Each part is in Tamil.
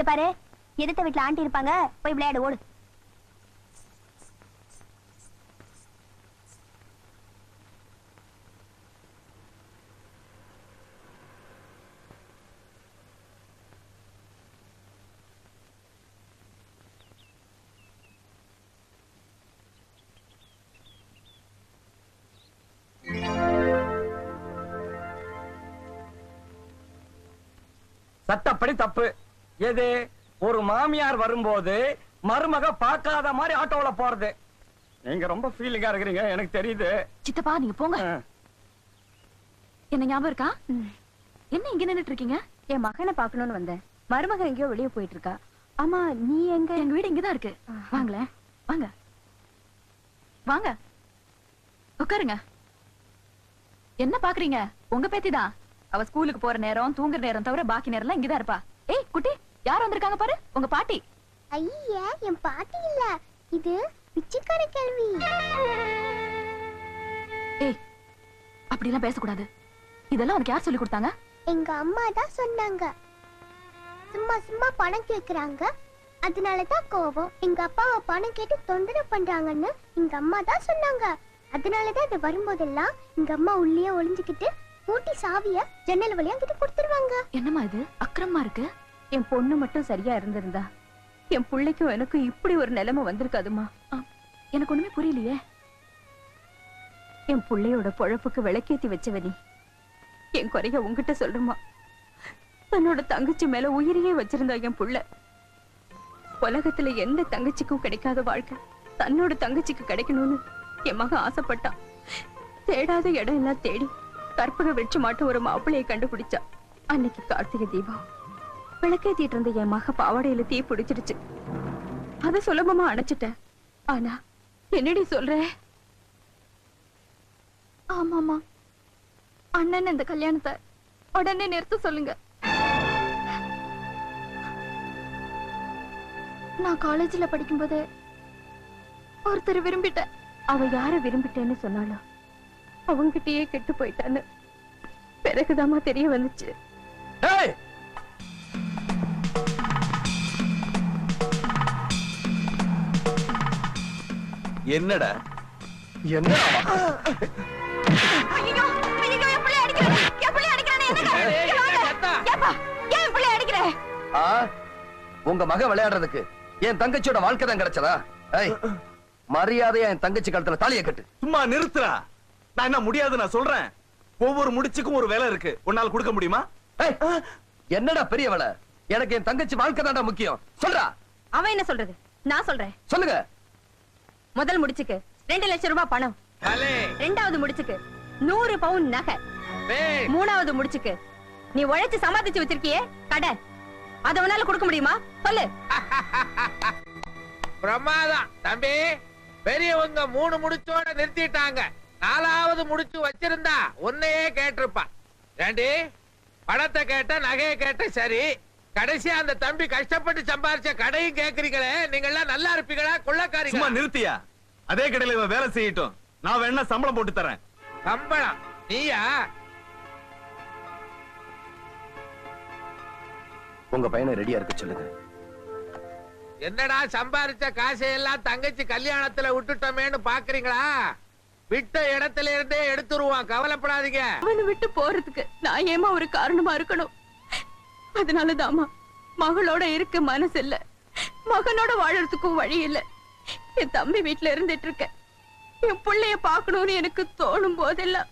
இது பாரு. எதிர்த்த வீட்டுல ஆண்டி இருப்பாங்க. போய் விளையாடு ஓடு. சட்டப்படி தப்பு. எது? ஒரு மாமியார் வரும்போது மருமக பார்க்காத மாதிரி ஆட்டோல போறது. நீங்க ரொம்ப ஃபீலிங்கா இருக்கிறீங்க எனக்கு தெரியுது. சித்தப்பா நீங்க போங்க. என்ன ஞாபகம் இருக்கா? என்ன இங்க நின்னுட்டு இருக்கீங்க? என் மகனை பார்க்கணும்னு வந்தேன். மருமக எங்கேயோ வெளியே போயிட்டு இருக்கா ஆமா நீ எங்க? எங்க வீடு இங்கதான் இருக்கு. வாங்களேன். வாங்க. வாங்க. உட்காருங்க. என்ன பாக்குறீங்க? உங்க பேத்தி தான் அவ ஸ்கூலுக்கு போற நேரம் தூங்குற நேரம் தவிர பாக்கி நேரம் இங்கதான் இருப்பா. ஏய் குட்டி. யார் வந்திருக்காங்க பாரு? உங்க பாட்டி. ஐயா என் பாட்டி இல்ல. இது பிச்சைக்கார கேள்வி. ஏய் அப்படிலாம் பேசக்கூடாது. இதெல்லாம் உனக்கு யார் சொல்லி கொடுத்தாங்க? எங்க அம்மா தான் சொன்னாங்க. சும்மா சும்மா பணம் கேக்குறாங்க. அதனால தான் கோபம் எங்க அப்பாவை பணம் கேட்டு தொந்தரவு பண்றாங்கன்னு எங்க அம்மா தான் சொன்னாங்க. அதனால தான் இது வரும்போதெல்லாம் எங்க அம்மா உள்ளே ஒளிஞ்சுக்கிட்டு பூட்டி சாவிய ஜன்னல் வழியா கிட்ட கொடுத்துருவாங்க. என்னம்மா இது? அக்கிரமா இருக்கு? என் பொண்ணு மட்டும் சரியா இருந்திருந்தா என் பிள்ளைக்கும் எனக்கும் இப்படி ஒரு நிலைமை வந்திருக்காதுமா எனக்கு ஒண்ணுமே புரியலையே. என் பிள்ளையோட பொழப்புக்கு விளக்கேத்தி வச்சவனி என் குறைய உங்ககிட்ட சொல்றமா தன்னோட தங்கச்சி மேல உயிரையே வச்சிருந்தா என் புள்ள. உலகத்துல எந்த தங்கச்சிக்கும் கிடைக்காத வாழ்க்கை தன்னோட தங்கச்சிக்கு கிடைக்கணும்னு என் மகன் ஆசைப்பட்டான். தேடாத இடம் எல்லாம் தேடி கற்பக வெற்றி மாட்டு ஒரு மாப்பிள்ளையை கண்டுபிடிச்சா. அன்னைக்கு கார்த்திகை தீபம். விளக்கேத்திட்டு இருந்த என் மக பாவாடையில தீ பிடிச்சிடுச்சு. அத சுலபமா அணைச்சிட்டேன். ஆனா என்னடி சொல்ற? ஆமாமா அண்ணன் இந்த கல்யாணத்தை உடனே நிறுத்த சொல்லுங்க. நான் காலேஜ்ல படிக்கும்போது ஒருத்தர் விரும்பிட்டேன் அவ யார விரும்பிட்டேன்னு சொன்னாலும் அவங்கிட்டயே கெட்டு போயிட்டான்னு பிறகுதாம்மா தெரிய வந்துச்சு. அடிக்கிற? ஆ? உங்க மக விளையாடுறதுக்கு என் தங்கச்சியோட வாழ்க்கை தான் கிடைச்சதா? ஏய் மரியாதையா என் தங்கச்சி கழுத்துல தாலியை கட்டு. சும்மா நிறுத்துறா நான் என்ன முடியாது நான் சொல்றேன். ஒவ்வொரு முடிச்சுக்கும் ஒரு வேலை இருக்கு. உன்னால கொடுக்க முடியுமா? ஏய், என்னடா பெரிய வேலை? எனக்கு என் தங்கச்சி வாழ்க்கை தான்டா முக்கியம். சொல்றா. அவன் என்ன சொல்றது? நான் சொல்றேன். சொல்லுங்க. முதல் முடிச்சுக்கு. ரெண்டு லட்சம் ரூபாய் பணம். ரெண்டாவது முடிச்சுக்கு. நூறு பவுன் நகை. மூணாவது முடிச்சுக்கு. நீ உழைச்சு சமாளிச்சு வச்சிருக்கியே? கடை. அத உன்னால கொடுக்க முடியுமா? சொல்லு. பிரமாதம் தம்பி பெரியவங்க மூணு முடிச்சோட நிறுத்திட்டாங்க. நாலாவது முடிச்சு வச்சிருந்தா உன்னையே கேட்டிருப்பா. ஏண்டி பணத்தை கேட்ட நகையை கேட்ட சரி. கடைசியா அந்த தம்பி கஷ்டப்பட்டு சம்பாரிச்ச கடையும் கேக்குறீங்களே. நீங்க எல்லாம் நல்லா இருப்பீங்களா? சும்மா கொள்ளக்காரீங்களா நிறுத்தியா? அதே கடையில இவன் வேலை செய்யட்டும். நான் வேணா சம்பளம் போட்டு தரேன். சம்பளம்? நீயா? உங்க பையனை ரெடியா இருக்க சொல்லுங்க. என்னடா சம்பாரிச்ச காசையெல்லாம் தங்கச்சி கல்யாணத்துல விட்டுட்டோமேன்னு பாக்குறீங்களா? விட்ட இடத்துல இருந்தே எடுத்துருவான். கவலைப்படாதீங்க. அவனை விட்டு போறதுக்கு நான் ஏமா ஒரு காரணமா இருக்கணும்? அதனாலதாம்மா மகளோட இருக்க மனசு இல்ல மகனோட வாழறதுக்கும் வழி இல்ல. என் தம்பி வீட்டுல இருந்துட்டு இருக்கேன் என் புள்ளைய பார்க்கணும்னு எனக்கு தோணும் போதெல்லாம்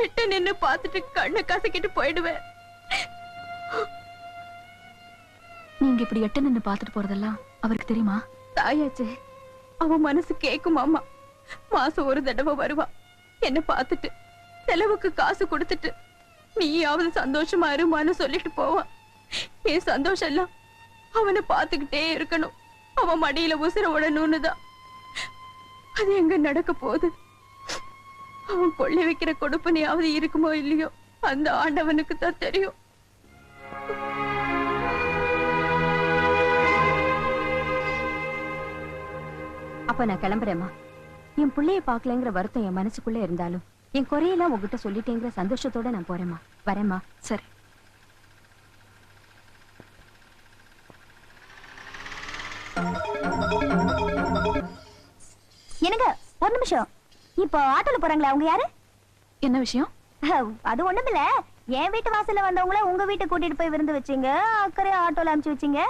எட்ட நின்னு பார்த்துட்டு கண்ணை கசக்கிட்டு போயிடுவேன். நீங்க இப்படி எட்ட நின்னு பாத்துட்டு போறதெல்லாம் அவருக்கு தெரியுமா? தாயாச்சே அவன் மனசு கேக்குமாமா மாசம் ஒரு தடவை வருவா. என்ன பார்த்துட்டு செலவுக்கு காசு கொடுத்துட்டு நீயாவது சந்தோஷமா இருமான்னு சொல்லிட்டு போவான் என் சந்தோஷம் எல்லாம் அவனை பார்த்துக்கிட்டே இருக்கணும். அவன் மடியில உசுர விடணும்னு தான் அது எங்க நடக்க போகுது? அவன் கொள்ளை வைக்கிற கொடுப்பனையாவது இருக்குமோ இல்லையோ? அந்த ஆண்டவனுக்கு தான் தெரியும். அப்ப நான் கிளம்புறேம்மா. என் பிள்ளைய பாக்கலங்கிற வருத்தம் என் மனசுக்குள்ள இருந்தாலும் என் குறையெல்லாம் உங்ககிட்ட சொல்லிட்டேங்கிற சந்தோஷத்தோட நான் போறேம்மா. வரேம்மா. சரி. ஒரு நிமிஷம் இப்போ ஆட்டோல போறாங்களே அவங்க யாரு? என்ன விஷயம்? அது ஒண்ணுமில்ல. என் வீட்டு வாசல்ல வந்தவங்கள உங்க வீட்டுக்கு கூட்டிட்டு போய் விருந்து வச்சீங்க அக்கறை ஆட்டோல அனுப்பிச்சு வச்சீங்க.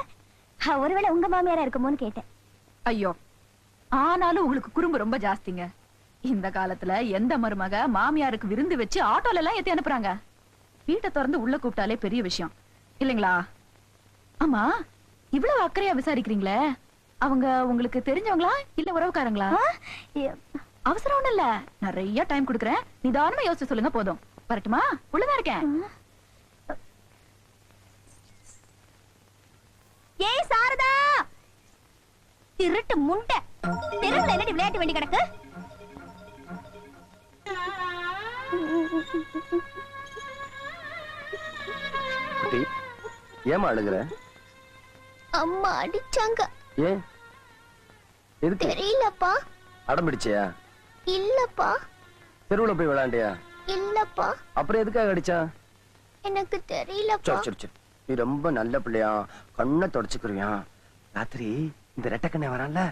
ஒருவேளை உங்க மாமியாரா இருக்குமோன்னு கேட்டேன். ஐயோ ஆனாலும் உங்களுக்கு குறும்பு ரொம்ப ஜாஸ்திங்க. இந்த காலத்துல எந்த மருமக மாமியாருக்கு விருந்து வச்சு ஆட்டோல எல்லாம் ஏத்தி அனுப்புறாங்க? வீட்டை திறந்து உள்ள கூப்பிட்டாலே பெரிய விஷயம். இல்லைங்களா? ஆமா இவ்வளவு அக்கறையா விசாரிக்கிறீங்களே? அவங்க உங்களுக்கு தெரிஞ்சவங்களா இல்ல உறவுக்காரங்களா? அவசரம் ஒண்ணு இல்ல. நிறைய டைம் கொடுக்குறேன். நிதானமா யோசிச்சு சொல்லுங்க போதும். வரட்டுமா? உள்ளதா இருக்கேன். ஏய் சாரதா! திருட்டு முண்டை. தெருவுல என்னடி விளையாட்டு வேண்டி கிடக்கு? குட்டி ஏமா அழுகுற? அம்மா அடிச்சாங்க. ஏன்? எதுக்கு? தெரியலப்பா. அடம் பிடிச்சியா இல்லப்பா. தெருவுல போய் விளையாண்டியா? இல்லப்பா. அப்புறம் எதுக்காக அடிச்சா? எனக்கு தெரியலப்பா. சரி சரி நீ ரொம்ப நல்ல பிள்ளையா. கண்ணை தொடச்சுக்கிறியா? ராத்திரி இந்த ரெட்டக்கண்ணை வரான்ல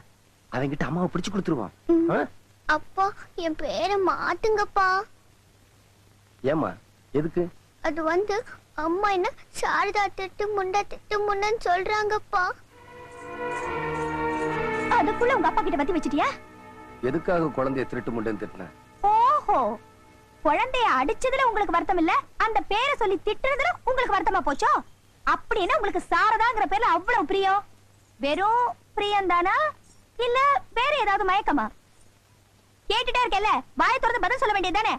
அவன்கிட்ட அம்மாவை பிடிச்சு கொடுத்துருவான்? அப்பா என் பேரை மாத்துங்கப்பா. ஏம்மா? எதுக்கு? அது வந்து அம்மா என்ன சாரதா திட்டு முண்டா திட்டு முண்டன்னு சொல்றாங்கப்பா. அதுக்குள்ள உங்க அப்பா கிட்ட பத்தி வச்சிட்டியா? எதுக்காக குழந்தைய திருட்டு முண்டேன்னு திட்டின? ஓஹோ. குழந்தைய அடிச்சதுல உங்களுக்கு வருத்தம் இல்ல? அந்த பேரை சொல்லி திட்டுறதுல உங்களுக்கு வருத்தமா போச்சோ? அப்படின்னா உங்களுக்கு சாரதாங்கிற பேர்ல அவ்வளவு பிரியம். வெறும் பிரியம் தானா இல்ல வேற ஏதாவது மயக்கமா? கேட்டுட்டே இருக்கேல்ல? வாயை திறந்து பதில் சொல்ல வேண்டியதுதானே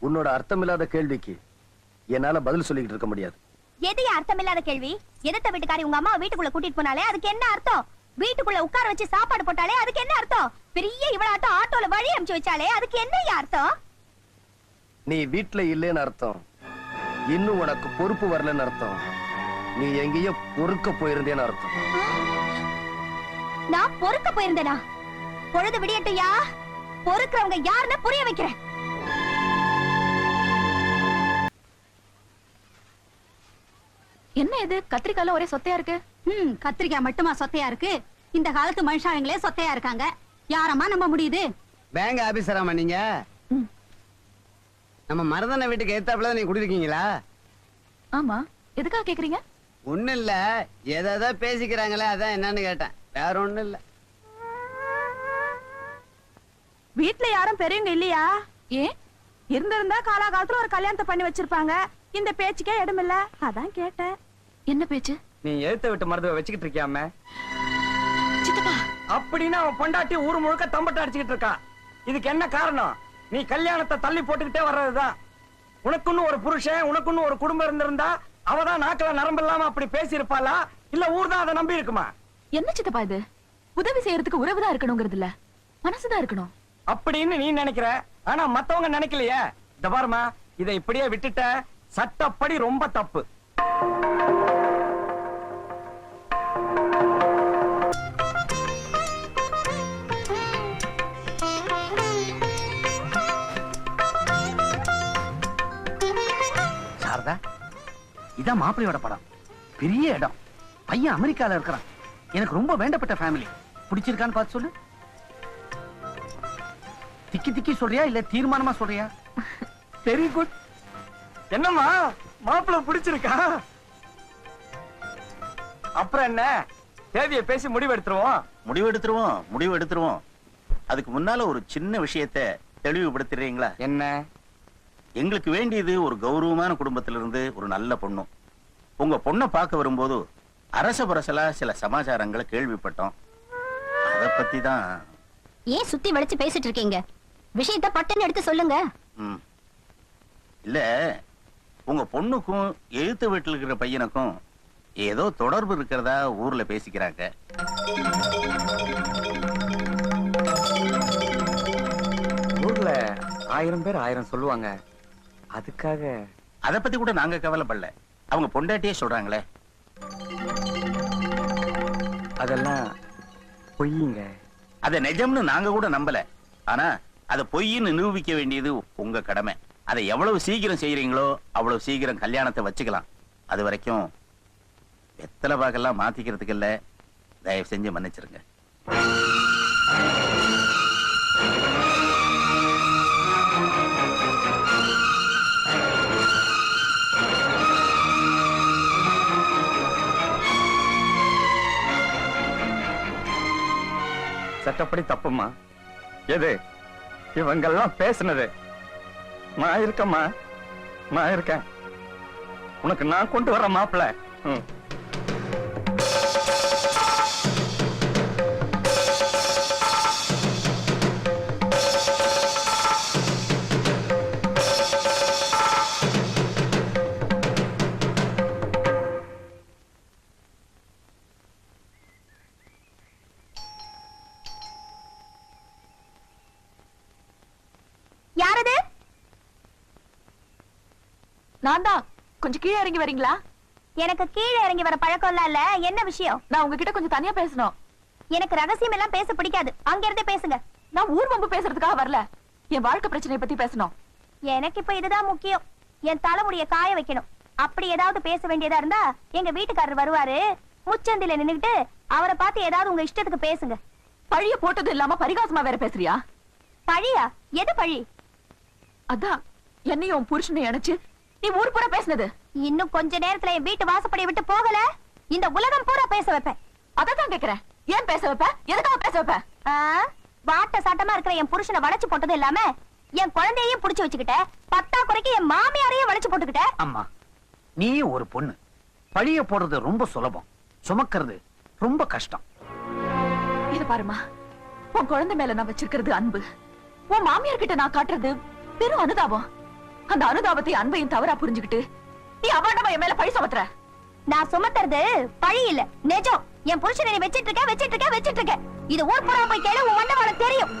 உன்னோட அர்த்தமில்லாத கேள்விக்கு என்னால பதில் சொல்லிக்கிட்டு இருக்க முடியாது. எது அர்த்தமில்லாத கேள்வி? எதிர்த்த வீட்டுக்காரி உங்க அம்மா வீட்டுக்குள்ள கூட்டிட்டு போனாலே அதுக்கு என்ன அர்த்தம்? வீட்டுக்குள்ள உட்கார வச்சு சாப்பாடு போட்டாலே அதுக்கு என்ன அர்த்தம்? பெரிய இவளாட்டம் ஆட்டோல வழி அனுப்பிச்சு வச்சாலே அதுக்கு என்ன அர்த்தம்? நீ வீட்ல இல்லைன்னு அர்த்தம். இன்னும் உனக்கு பொறுப்பு வரலன்னு அர்த்தம். நீ எங்கேயோ பொறுக்க போயிருந்தேன்னு அர்த்தம். நான் பொறுக்க போயிருந்தேனா? பொழுது விடியட்டையா பொறுக்கிறவங்க யாருன்னு புரிய வைக்கிறேன். என்ன இது? கத்திரிக்கால ஒரே சொத்தையா இருக்கு? ம் கத்திரிக்காய் மட்டுமா சொத்தையா இருக்கு? இந்த காலத்து மனுஷாங்களே சொத்தையா இருக்காங்க. யாரம்மா நம்ப முடியுது? பேங்க் ஆபீசராமா நீங்க. நம்ம மருதன வீட்டுக்கு ஏத்தாப்புல நீங்க குடியிருக்கீங்களா? ஆமா. எதுக்காக கேக்குறீங்க? ஒண்ணும் இல்ல. ஏதாவது பேசிக்கிறாங்களே அதான் என்னன்னு கேட்டேன். வேற ஒண்ணும் இல்ல. வீட்ல யாரும் பெரியவங்க இல்லையா? ஏன் இருந்திருந்தா காலாகாலத்துல ஒரு கல்யாணத்தை பண்ணி வச்சிருப்பாங்க. இந்த பேச்சுக்கே இடமில்ல. அதான் கேட்டேன். என்ன பேச்சு? நீ எழுத்த விட்டு மருதுவை வச்சுக்கிட்டு இருக்கியாம? அப்படின்னு அவன் பொண்டாட்டி ஊர் முழுக்க தம்பட்ட அடிச்சுக்கிட்டு இருக்கா. இதுக்கு என்ன காரணம்? நீ கல்யாணத்தை தள்ளி போட்டுக்கிட்டே வர்றதுதான். உனக்குன்னு ஒரு புருஷன் உனக்குன்னு ஒரு குடும்பம் இருந்திருந்தா அவதான் நாக்குல நரம்பு இல்லாம அப்படி பேசி இருப்பாளா இல்ல ஊர் தான் அதை நம்பி இருக்குமா? என்ன சித்தப்பா இது? உதவி செய்யறதுக்கு உறவுதான் இருக்கணுங்கிறது இல்ல. மனசுதான் இருக்கணும். அப்படின்னு நீ நினைக்கிற. ஆனா மத்தவங்க நினைக்கலையே. இந்த பாருமா இதை இப்படியே விட்டுட்ட. சட்டப்படி ரொம்ப தப்பு. இதான் மாப்பிள்ளையோட படம். பெரிய இடம். பையன் அமெரிக்கால இருக்கிறான். எனக்கு ரொம்ப வேண்டப்பட்ட ஃபேமிலி பிடிச்சிருக்கான்னு பார்த்து சொல்லு. திக்கி திக்கி சொல்றியா இல்ல தீர்மானமா சொல்றியா? வெரி குட் என்னம்மா? மாப்பிள்ள பிடிச்சிருக்கா? அப்புறம் என்ன? தேதியை பேசி முடிவு எடுத்துருவோம் முடிவு எடுத்துருவோம் முடிவு எடுத்துருவோம் அதுக்கு முன்னால ஒரு சின்ன விஷயத்தை தெளிவுபடுத்துறீங்களா என்ன? எங்களுக்கு வேண்டியது ஒரு கௌரவமான குடும்பத்திலிருந்து ஒரு நல்ல பொண்ணு உங்க பொண்ணை பார்க்க வரும்போது அரச பரசலா சில சமாச்சாரங்களை கேள்விப்பட்டோம். அத பத்தி தான் ஏன் சுத்தி வளைச்சு பேசிட்டு இருக்கீங்க? விஷயத்த பட்டுன்னு எடுத்து சொல்லுங்க. ம். இல்ல உங்க பொண்ணுக்கும் எழுத்து வீட்டில் இருக்கிற பையனுக்கும் ஏதோ தொடர்பு இருக்கிறதா ஊர்ல பேசிக்கிறாங்க. ஊர்ல ஆயிரம் பேர் ஆயிரம் சொல்லுவாங்க. அதுக்காக. அத பத்தி கூட நாங்க கவலைப்படல. அவங்க பொண்டாட்டியே சொல்றாங்களே. அதெல்லாம் பொய்யுங்க அத நிஜம்னு நாங்க கூட நம்பல. ஆனா அத பொய்ன்னு நிரூபிக்க வேண்டியது உங்க கடமை. அதை எவ்வளவு சீக்கிரம் செய்யறீங்களோ அவ்வளவு சீக்கிரம் கல்யாணத்தை வச்சுக்கலாம். அது வரைக்கும் வெத்தலை பாக்கெல்லாம் மாத்திக்கிறதுக்கு இல்ல. தயவு செஞ்சு மன்னிச்சிருங்க. சட்டப்படி தப்புமா? எது? இவங்கெல்லாம் பேசினது. நான் இருக்கம்மா. நான் இருக்கேன். உனக்கு நான் கொண்டு வர மாப்பிள்ள. ம். நான் தான். கொஞ்சம் கீழே இறங்கி வரீங்களா? எனக்கு கீழே இறங்கி வர பழக்கம் இல்ல. என்ன விஷயம்? நான் உங்ககிட்ட கொஞ்சம் தனியா பேசணும். எனக்கு ரகசியம் எல்லாம் பேச பிடிக்காது. அங்க இருந்தே பேசுங்க. நான் ஊர் வம்பு பேசுறதுக்காக வரல. என் வாழ்க்கை பிரச்சனையை பத்தி பேசணும். எனக்கு இப்ப இதுதான் முக்கியம். என் தலைமுடிய காய வைக்கணும். அப்படி ஏதாவது பேச வேண்டியதா இருந்தா எங்க வீட்டுக்காரர் வருவாரு. முச்சந்தில நின்னுகிட்டு அவரை பார்த்து ஏதாவது உங்க இஷ்டத்துக்கு பேசுங்க. பழிய போட்டது இல்லாம பரிகாசமா வேற பேசுறியா? பழியா? எது பழி? அதான் என்னையும் புருஷனை இணைச்சு நீ ஊர் பூரா பேசுனது. இன்னும் கொஞ்ச நேரத்துல என் வீட்டு வாசப்படியை விட்டு போகல? இந்த உலகம் பூரா பேச வைப்பேன். அததான் கேக்குறேன். ஏன் பேச வைப்ப? எதுக்காக பேச வைப்ப? வாட்ட சாட்டமா இருக்கிற என் புருஷனை வளைச்சு போட்டது இல்லாம என் குழந்தையையும் புடிச்சு வச்சுக்கிட்ட பத்தா குறைக்கு என் மாமியாரையும் வளைச்சு போட்டுக்கிட்ட. அம்மா நீயும் ஒரு பொண்ணு. பழிய போடுறது ரொம்ப சுலபம். சுமக்கிறது ரொம்ப கஷ்டம். இது பாருமா உன் குழந்தை மேல நான் வச்சிருக்கிறது அன்பு. உன் மாமியார் கிட்ட நான் காட்டுறது பெரும் அனுதாபம். அந்த அனுதாபத்தை அன்பையும் தவறா புரிஞ்சுக்கிட்டு நீ அபாண்டமா என் மேல பழி சுமத்துற? நான் சுமத்துறது பழி இல்ல நிஜம். என் புருஷனை நீ வச்சிட்டு இருக்க வச்சிட்டு இருக்க வச்சிட்டு இருக்க இது ஊர் பூரா போய் கேளு உன் உனக்கு தெரியும்.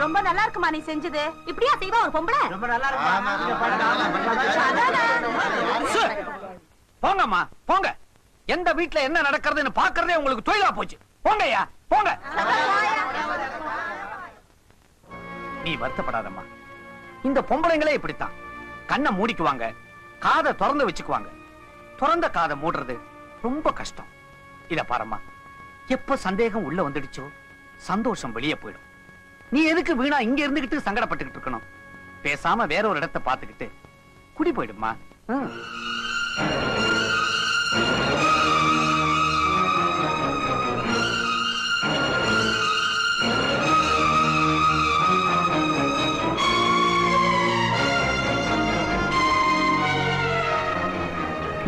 ரொம்ப நல்லா இருக்குமா நீ செஞ்சது? இப்படியா செய்வா ஒரு பொம்பளை? போங்கம்மா போங்க. எந்த வீட்டுல என்ன நடக்கிறதுன்னு பாக்குறதே உங்களுக்கு தொழிலா போச்சு. போங்கய்யா போங்க. நீ வருத்தப்படாதம்மா. இந்த பொம்பளைங்களே இப்படித்தான். கண்ணை மூடிக்குவாங்க காதை திறந்து வச்சுக்குவாங்க. திறந்த காதை மூடுறது ரொம்ப கஷ்டம். இத பாரம்மா எப்ப சந்தேகம் உள்ள வந்துடுச்சோ சந்தோஷம் வெளியே போயிடும். நீ எதுக்கு வீணா இங்க இருந்துகிட்டு சங்கடப்பட்டுக்கிட்டு இருக்கணும்? பேசாம வேற ஒரு இடத்தை பார்த்துக்கிட்டு குடி போயிடுமா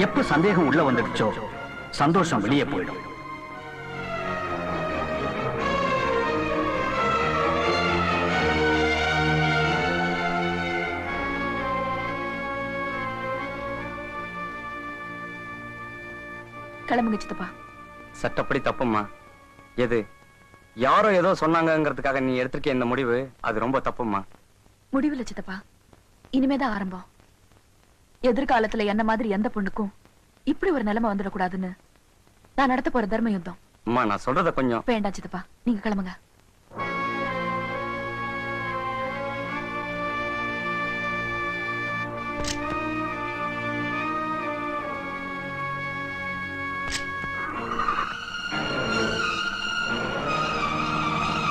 எப்ப சந்தேகம் உள்ள வந்துடுச்சோ சந்தோஷம் வெளியே போயிடும். கிளம்புங்க சித்தப்பா. சட்டப்படி தப்புமா எது? யாரோ ஏதோ சொன்னாங்கங்கிறதுக்காக நீ எடுத்திருக்க இந்த முடிவு அது ரொம்ப தப்புமா முடிவில்ல சித்தப்பா. இனிமேதான் ஆரம்பம். எதிர்காலத்துல என்ன மாதிரி எந்த பொண்ணுக்கும் இப்படி ஒரு நிலைமை வந்துடக்கூடாதுன்னு நான் நடத்த போற தர்ம யுத்தம். அம்மா நான் சொல்றத கொஞ்சம் வேண்டாம் சித்தப்பா. நீங்க கிளம்புங்க.